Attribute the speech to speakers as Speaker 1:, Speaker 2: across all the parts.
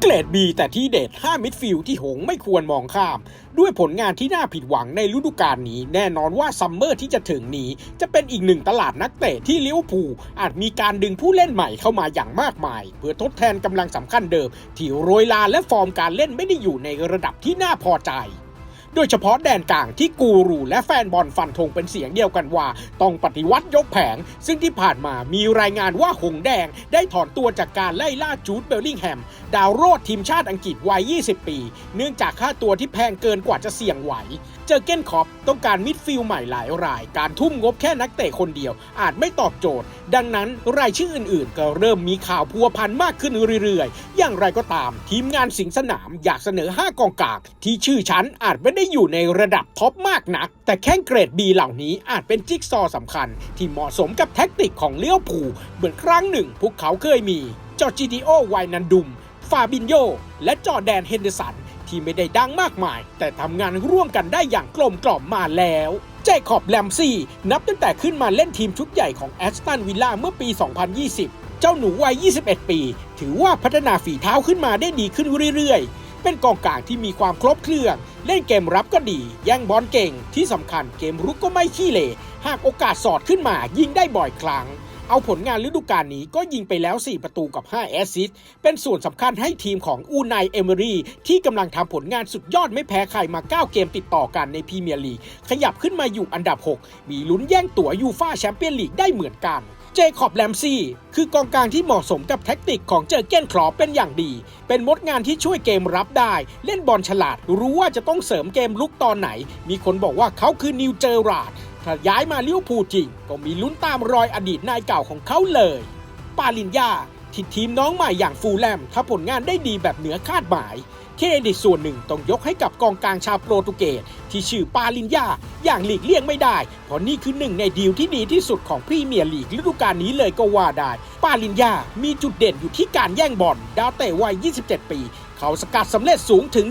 Speaker 1: เกรดบีแต่ที่เด็ด 5 มิดฟิลด์ที่หงไม่ควรมองข้าม ด้วยผลงานที่น่าผิดหวังในฤดูกาลนี้ แน่นอนว่าซัมเมอร์ที่จะถึงนี้ จะเป็นอีกหนึ่งตลาดนักเตะที่ลิเวอร์พูลอาจมีการดึงผู้เล่นใหม่เข้ามาอย่างมากมาย เพื่อทดแทนกำลังสำคัญเดิม ที่โรยลาและฟอร์มการเล่นไม่ได้อยู่ในระดับที่น่าพอใจ ดยเฉพาะแดนกลางที่กูรูและแฟนบอลฟันธงเป็นเสียงเดียวกันว่า ต้องปฏิวัติยกแผง ซึ่งที่ผ่านมามีรายงานว่าหงแดง ได้ถอนตัวจากการไล่ล่าจูดเบลลิงแฮม ดาวโรดทีมชาติอังกฤษวัย 20 ปี เนื่องจากค่าตัวที่แพงเกินกว่าจะเสี่ยงไหว เจอเก้นคอปต้องการมิดฟิลด์ใหม่หลายราย การทุ่มงบแค่นักเตะคนเดียว อาจไม่ตอบโจทย์ ดังนั้นรายชื่ออื่นๆ ก็เริ่มมีข่าวพัวพันมากขึ้นเรื่อยๆ อย่างไรก็ตาม ทีมงานสิงสนามอยากเสนอ 5 กองกลางที่ชื่อชั้นอาจไม่ได้อยู่ในระดับท็อปมากนัก แต่แข้งเกรด B เหล่านี้อาจเป็นจิ๊กซอว์สำคัญ ที่เหมาะสมกับแท็กติกของเลี้ยวผูเหมือนครั้งหนึ่ง พวกเขาเคยมีจอร์จิดิโอไวนันดุม ฟาบินโยและจอแดนเฮนเดอร์สันที่ไม่ได้ดังมากมาย แต่ทำงานร่วมกันได้อย่างกลมกล่อมมาแล้ว เจคอบแลมซี่ นับตั้งแต่ขึ้นมาเล่นทีมชุดใหญ่ของแอสตันวิลล่าเมื่อปี 2020 เจ้าหนูวัย 21 ปี ถือว่าพัฒนาฝีเท้าขึ้นมาได้ดีขึ้นเรื่อยๆ เป็นกองกลางที่มีความครบเครื่อง เล่นเกมรับก็ดีแย่งบอลเก่ง ที่สำคัญเกมรุกก็ไม่ขี้เหร่หากโอกาสสอดขึ้นมายิงได้บ่อยครั้ง เอาผลงานฤดูกาลนี้ก็ยิงไปแล้ว 4 ประตูกับ 5 แอสซิสต์เป็นส่วนสำคัญให้ทีมของอูไนเอเมอรี่ที่กำลังทำผลงานสุดยอดไม่แพ้ใครมา 9 เกมติดต่อกันในพรีเมียร์ลีกขยับขึ้นมาอยู่อันดับ 6 มีลุ้นแย่งตั๋วยูฟ่าแชมเปี้ยนลีกได้เหมือนกัน เจคอบแลมซี่ คือกองกลางที่เหมาะสมกับแท็กติกของเจอเก้นคลอปเป็นอย่างดี เป็นมดงานที่ช่วยเกมรับได้ เล่นบอลฉลาด รู้ว่าจะต้องเสริมเกมลุกตอนไหน มีคนบอกว่าเขาคือนิวเจอราร์ดถ้าย้ายมาลิเวอร์พูลจริง ก็มีลุ้นตามรอยอดีตนายเก่าของเขาเลย ปาลินยา ที่ทีมน้องใหม่อย่างฟูลแลมถ้าผลงานได้ดีแบบเหนือคาดหมาย เครดิตส่วนหนึ่งต้องยกให้กับกองกลางชาวโปรตุเกสที่ชื่อปาลินยาอย่างหลีกเลี่ยงไม่ได้ เพราะนี่คือหนึ่งในดีลที่ดีที่สุดของพรีเมียร์ลีกฤดูกาลนี้เลยก็ว่าได้ ปาลินยามีจุดเด่นอยู่ที่การแย่งบอลดาวเตะวัย 27 ปี เขาสกัดสำเร็จสูงถึง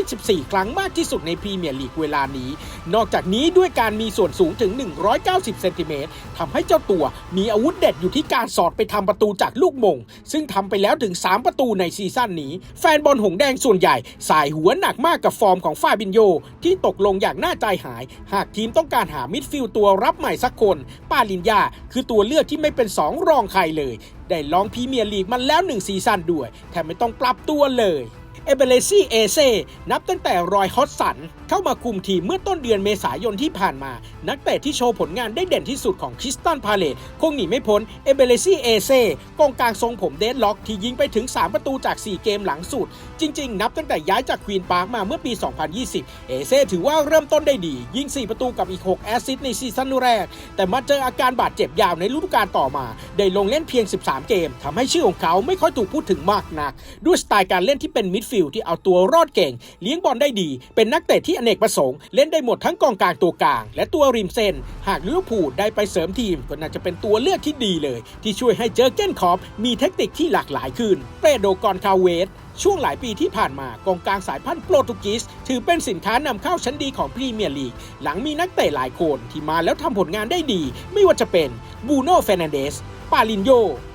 Speaker 1: 114 ครั้งมากที่สุดในพรีเมียร์ลีกเวลานี้ นอกจากนี้ด้วยการมีส่วนสูงถึง 190 เซนติเมตรทำให้เจ้าตัวมีอาวุธเด็ดอยู่ที่การสอดไปทำประตูจากลูกมง ซึ่งทำไปแล้วถึง 3 ประตูในซีซั่นนี้ แฟนบอลหงแดงส่วนใหญ่ สายหัวหนักมากกับฟอร์มของฟาบินโย ที่ตกลงอย่างน่าใจหาย หากทีมต้องการหามิดฟิลด์ตัวรับใหม่สักคน ปาลินยาคือตัวเลือกที่ไม่เป็นสองรองใครเลย ได้ลองพรีเมียร์ลีกมาแล้วหนึ่งซีซั่นด้วยแถมไม่ต้องปรับตัวเลย เอเบเลซี่เอเซนับตั้งแต่รอยฮอตสัน เข้ามาคุมทีมเมื่อต้นเดือนเมษายนที่ผ่านมา นักเตะที่โชว์ผลงานได้เด่นที่สุดของคริสตันพาเลตคงหนีไม่พ้นเอเบเลซี่เอเซกองกลางทรงผมเดดล็อกที่ยิงไปถึง 3 ประตูจาก 4 เกมหลังสุด จริง ๆ นับตั้งแต่ย้ายจากควีนพาร์คมาเมื่อปี 2020 เอเซถือว่าเริ่มต้นได้ดี ยิง 4 ประตูกับอีก 6 แอสซิสต์ในซีซั่นแรก แต่มาเจออาการบาดเจ็บยาวในฤดูกาลต่อมา ได้ลงเล่นเพียง 13 เกมทำให้ชื่อของเขาไม่ค่อยถูกพูดถึงมากนักด้วยสไตล์การเล่นที่เป็นมิดฟิลด์ที่เอาตัวรอดเก่ง เลี้ยงบอลได้ดี เป็นนักเตะที่อเนกประสงค์ เล่นได้หมดทั้งกองกลางตัวกลาง และตัวริมเส้น หากลิเวอร์พูลได้ไปเสริมทีมก็น่าจะเป็นตัวเลือกที่ดีเลย ที่ช่วยให้เจอเก้นคอปมีเทคนิคที่หลากหลายขึ้นเปโดกอนคาเวสช่วงหลายปีที่ผ่านมากองกลางสายพันธุ์โปรตุเกสถือเป็นสินค้านำเข้าชั้นดีของพรีเมียร์ลีก หลังมีนักเตะหลายคนที่มาแล้วทำผลงานได้ดี ไม่ว่าจะเป็นบูโน่เฟรนันเดส ปาลินโย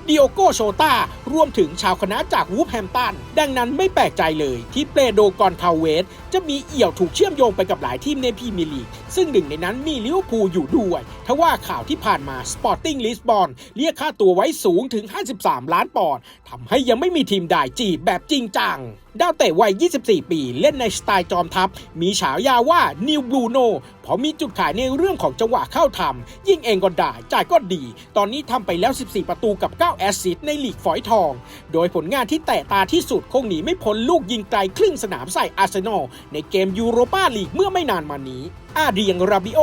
Speaker 1: ดิโอโกโชตารวมถึงชาวคณะจากวูฟแฮมตัน ดังนั้นไม่แปลกใจเลยที่เปโดกอนคาเวส จะมีเอี่ยวถูกเชื่อมโยงไปกับหลายทีมในพรีเมียร์ลีก ซึ่งหนึ่งในนั้นมีลิเวอร์พูลอยู่ด้วย ทว่าข่าวที่ผ่านมาสปอร์ติ้งลิสบอนเรียกค่าตัวไว้สูงถึง 53 ล้านปอนด์ทำให้ยังไม่มีทีมใดจีบแบบจริงจังดาวเตะวัย 24 ปี เล่นในสไตล์จอมทัพ มีฉายาว่านิวบูโนเพราะมีจุดขายในเรื่องของจังหวะเข้าทำ ยิ่งเองก็ได้ จ่ายก็ดี ตอนนี้ทำไปแล้ว 14 ประตูกับ 9แอสซิสในลีกฝอยทอง โดยผลงานที่แตะตาที่สุดคงหนีไม่พ้นลูกยิงไกลครึ่งสนามใส่อาร์เซนอลในเกมยูโรปาลีกเมื่อไม่นานมานี้ อาเดียงราบิโอ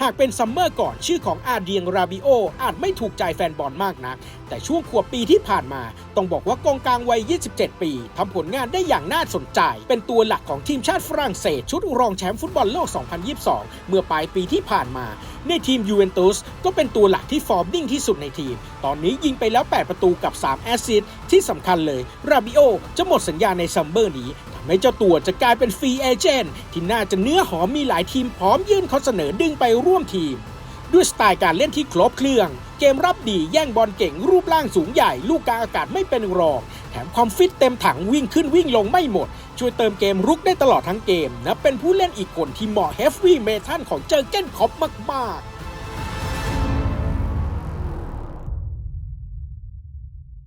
Speaker 1: หากเป็นซัมเมอร์ก่อนชื่อของอาเดียงราบิโออาจไม่ถูกใจแฟนบอลมากนัก แต่ช่วงขวบปีที่ผ่านมา ต้องบอกว่ากองกลางวัย 27 ปีทำผลงานได้อย่างน่าสนใจ เป็นตัวหลักของทีมชาติฝรั่งเศส ชุดรองแชมป์ฟุตบอลโลก 2022 เมื่อปลายปีที่ผ่านมา ในทีมยูเวนตุสก็เป็นตัวหลักที่ฟอร์มนิ่งที่สุดในทีม ตอนนี้ยิงไปแล้ว 8 ประตูกับ 3 แอสซิสต์ที่สำคัญเลย ราบิโอจะหมดสัญญาในซัมเมอร์นี้ ทำให้เจ้าตัวจะกลายเป็นฟรีเอเจนต์ที่น่าจะเนื้อหอมมีหลายทีมพร้อมยื่นข้อเสนอดึงไปร่วมทีม ด้วยสไตล์การเล่นที่ครบเครื่อง เกมรับดีแย่งบอลเก่งรูปร่างสูงใหญ่ ลูกกลางอากาศไม่เป็นรอง แถมความฟิตเต็มถังวิ่งขึ้นวิ่งลงไม่หมด ช่วยเติมเกมรุกได้ตลอดทั้งเกมนะเป็นผู้เล่นอีกคนที่เหมาะเฮฟวี่เมทัลของเจอร์เก้นคอปมากๆ